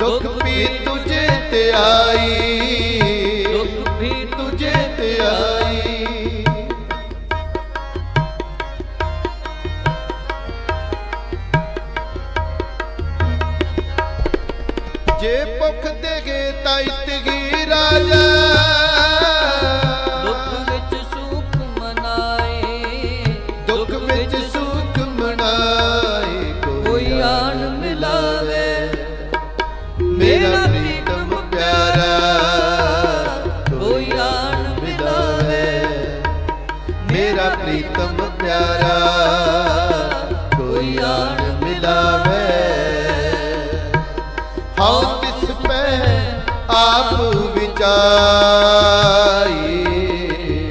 ਦੁੱਖ ਵੀ ਤੁਝੇ ਤੇ ਆਈ। ਦੁੱਖ ਵੀ ਤੁਝੇ ਤੇ ਆਈ। ਜੇ ਭੁੱਖ ਦੇਗੇ ਤਾਂ ਇਤਗੀ ਵਿਚਾਈ।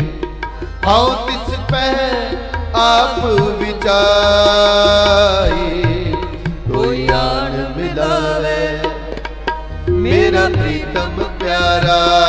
ਹਉ ਤਿਸ ਪੈ ਆਪ ਵਿਚਾਈ। ਕੋਈ ਆਣ ਮਿਲਾਵੇ ਮੇਰਾ ਪ੍ਰੀਤਮ ਪਿਆਰਾ।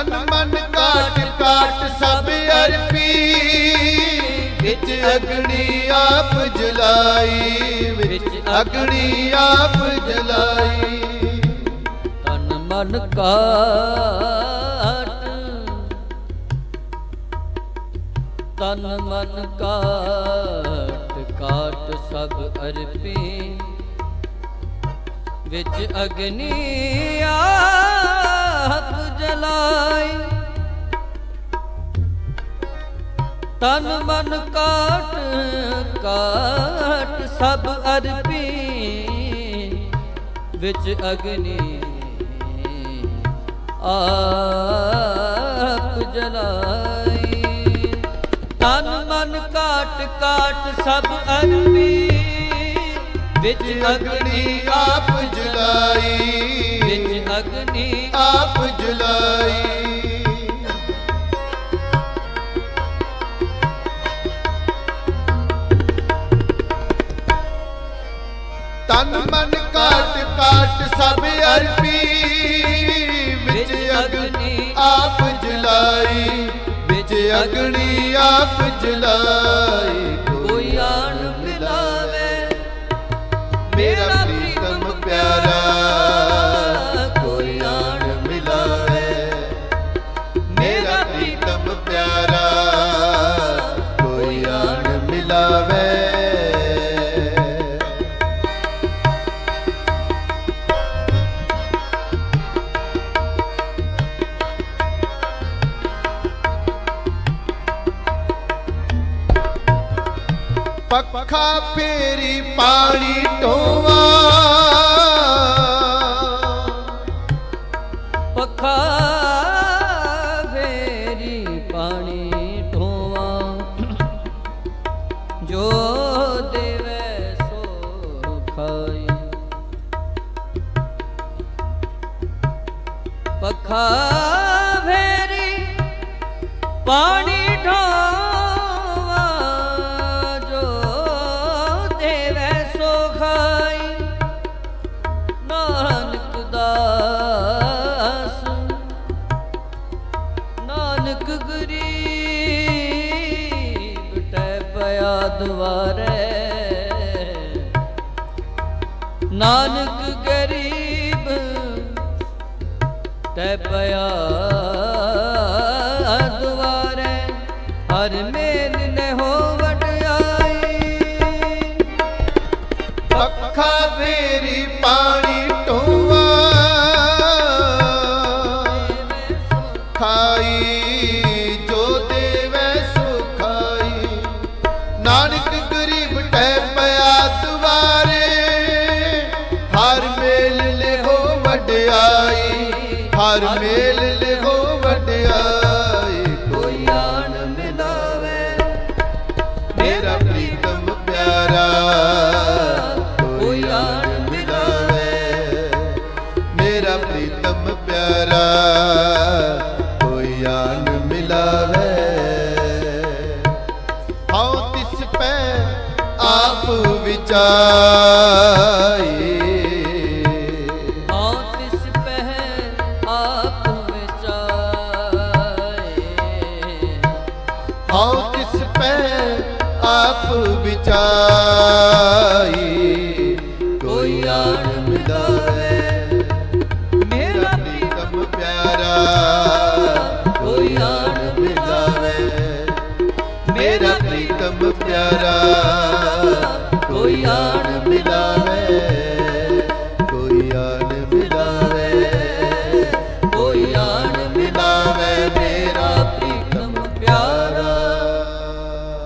ਤਨ ਮਨ ਕਾਟ ਕਾਟ ਸਭ ਅਰਪੀ। ਵਿੱਚ ਅਗਣੀ ਆਪ ਜਲਾਈ, ਵਿੱਚ ਅਗਣੀ ਆਪ ਜਲਾਈ। ਤਨ ਮਨ ਕਾਟ, ਤਨ ਮਨ ਕਾਟ ਕਾਟ ਸਭ ਅਰਪੀ। ਵਿੱਚ ਅਗਨੀ ਆਪ ਜਲਾਈ। ਤਨ ਮਨ ਕਾਟ ਕਾਟ ਸਭ ਅਰਪੀ ਵਿੱਚ ਅਗਨੀ ਆਪ ਜਲਾਈ। ਤਨ ਮਨ ਕਾਟ ਕਾਟ ਸਭ ਅਰਪੀ ਵਿੱਚ ਅਗਨੀ ਆਪ ਜਲਾਈ। ਅਗਨੀ ਆਪ ਜਲਾਈ ਤਨ ਮਨ ਕਾਟ ਕਾਟ ਸਭ ਅਰਪੀ ਵਿੱਚ ਅਗਨੀ ਆਪ ਜਲਾਈ ਵਿੱਚ ਅਗਨੀ ਆਪ ਜਲਾਈ ਪੱਖਾ ਫੇਰੀ ਪਾਣੀ ਢੋਵਾ। ਪੱਖਾ ਫੇਰੀ ਪਾਣੀ ਢੋਵਾ। ਜੋ ਦੇਵੇ ਸੋ ਖਾਈ ਪੱਖਾ ਫੇਰੀ ਪਾਣੀ ਨਾਨਕ ਗਰੀਬ ਟੈ ਪਿਆ ਦੁਆਰੇ। ਨਾਨਕ ਗਰੀਬ ਟੈ ਪਿਆ ਦੁਆਰੇ, ਹਰ ਮੇਲ ਨੇ ਹੋ ਵਡਿਆਈ ਪੱਖਾ ਫੇਰੀ ਮਿਲਾਵੇ। ਹਉ ਤਿਸ ਪਹਿ ਆਪ ਵਿਚਾਏ ਹਉ ਤਿਸ ਪੈ ਆਪ ਵਿਚਾਈ। ਕੋਈ ਆਣ